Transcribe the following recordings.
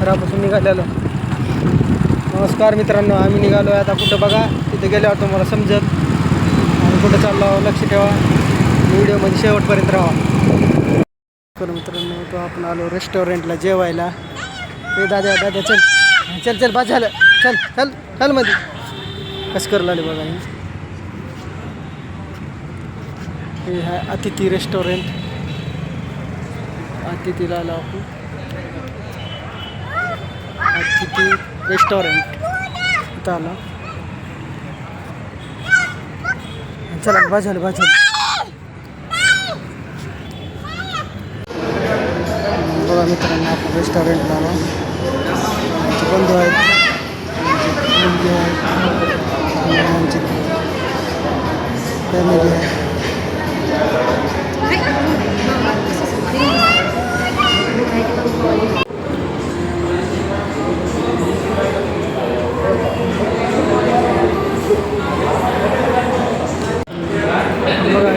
घरापासून निघालेलो. नमस्कार मित्रांनो आम्ही निघालो आहे आता कुठं बघा. तिथे गेल्यावर तुम्हाला समजत आणि कुठं चाललो लक्ष ठेवा. व्हिडिओमध्ये शेवटपर्यंत राहा. तर मित्रांनो तो आपण आलो रेस्टॉरंटला जेवायला. हे दादा दादा चल. चल चल बस झालं. चल चल चलमध्ये कसं करू लागले बघा हे. आहे अतिथी रेस्टॉरंट अतिथीला आलो आपण. अतिथी रेस्टॉरंट इथं आलो? चला बाजूला बाजूला. बघा मित्रांनो आपण रेस्टॉरंटला आलो.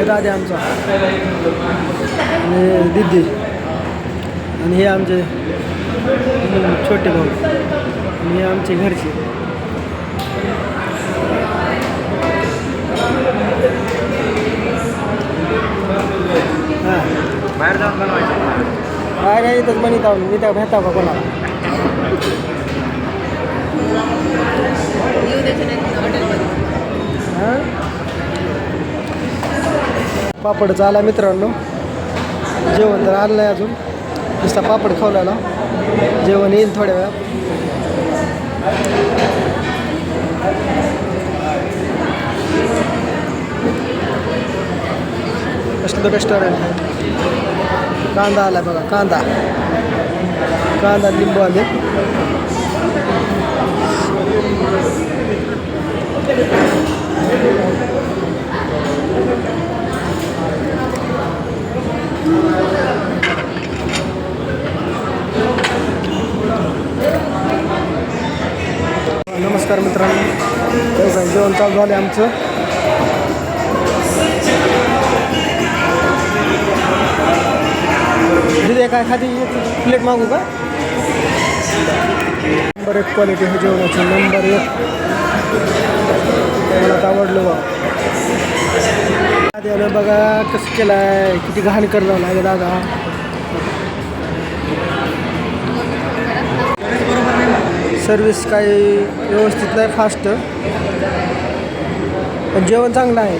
दादा आमचा. आणि दिदी आणि हे आमचे छोटे भाऊ. आणि हे आमचे घरचे. हां. बाहेर जाऊन बनवायचं. इथंच बनवत आहो मी त्या भेटा का कोणाला? पापड झाला मित्रांनो. जेवण तर आलं नाही अजून. नुसता पापड खवलायला जेवण येईल थोड्या वेळात. कसलं रेस्टॉरंट आहे? कांदा आला बघा कांदा. कांदा लिंबू आले नमस्कार मित्रांनो हे काय जेवण चालू झालं आमचं दिदे काय खाली प्लेट मागू का? नंबर एक क्वालिटी आहे जेवणाची नंबर एक. मला तर आवडलं बा. आधी आलं बघा कसं केलं आहे किती घाण करणार लागेल दादा. सर्विस काही व्यवस्थित नाही फास्ट पण जेवण चांगलं आहे.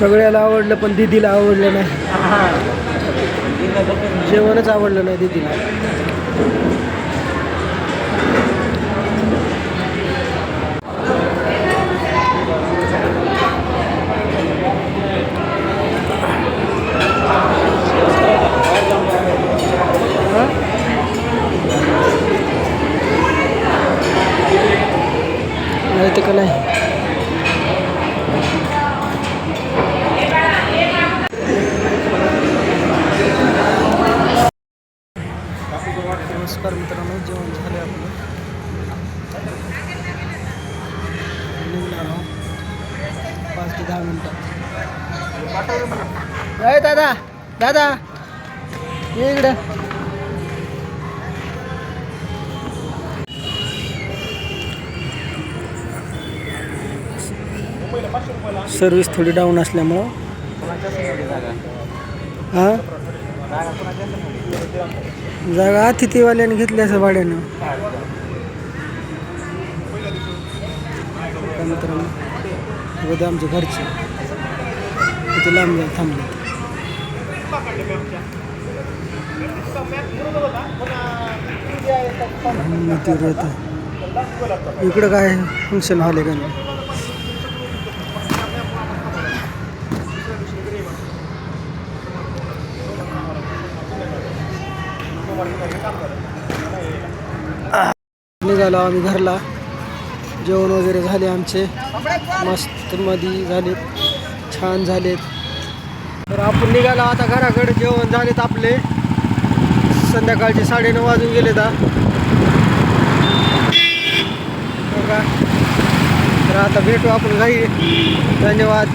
सगळ्याला आवडलं पण दीदीला आवडलं नाही. जेवणच आवडलं नाही दीदीला. नाही तर का नाही नमस्कार मित्रांनो जेवण झाले आपलं. निघणार पाच ते दहा मिनटात दादा दादा इकडं. सर्विस थोडी डाऊन असल्यामुळं. हां? जागा अतिथीवाल्याने घेतली असं भाड्यानं. काय मित्रांनो उद्या आमच्या घरचे. तिथे लांब जाऊन थांबले. इकडं काय फंक्शन हॉल आहे का निघालो आम्ही घरला. जेवण वगैरे झाले आमचे. मस्त मध्ये झालेत. छान झालेत. तर आपण निघालो आता घराकडे. जेवण झालेत आपले. संध्याकाळचे साडेनऊ वाजून गेले दा तर आता भेटू आपण घाई धन्यवाद.